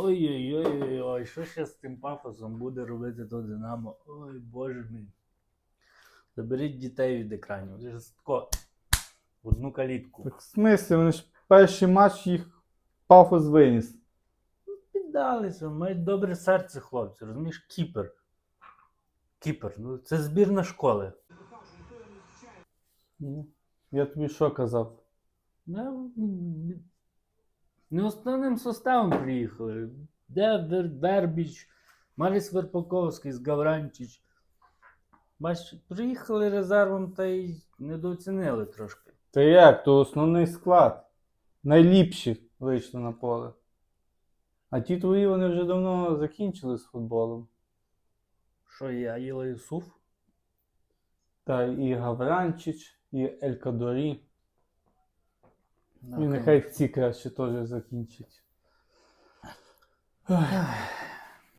Ой-ой-ой, що ще з тим пафосом буде робити то Динамо? Ой, боже мій. Заберіть дітей від екранів. Це ж тако, одну калітку. Так в смислі, вони ж перший матч їх пафос виніс. Піддалися, мають добре серце, хлопці, розумієш, кіпер. Кіпер, ну це збірна школи. Ну, Я тобі що казав? Ну, Не основним составом приїхали. Де Вер- Вербіч, Маріс Верпаковський, Гавранчич. Бач, приїхали резервом та й недооцінили трошки. Та як, то основний склад. Найліпші вийшли на поле. А ті твої вони вже давно закінчили з футболом. Що є Аїла Юсуф? Та і Гавранчич, і Елькадорі. Ну, І нехай ці краще теж закінчить. Ой.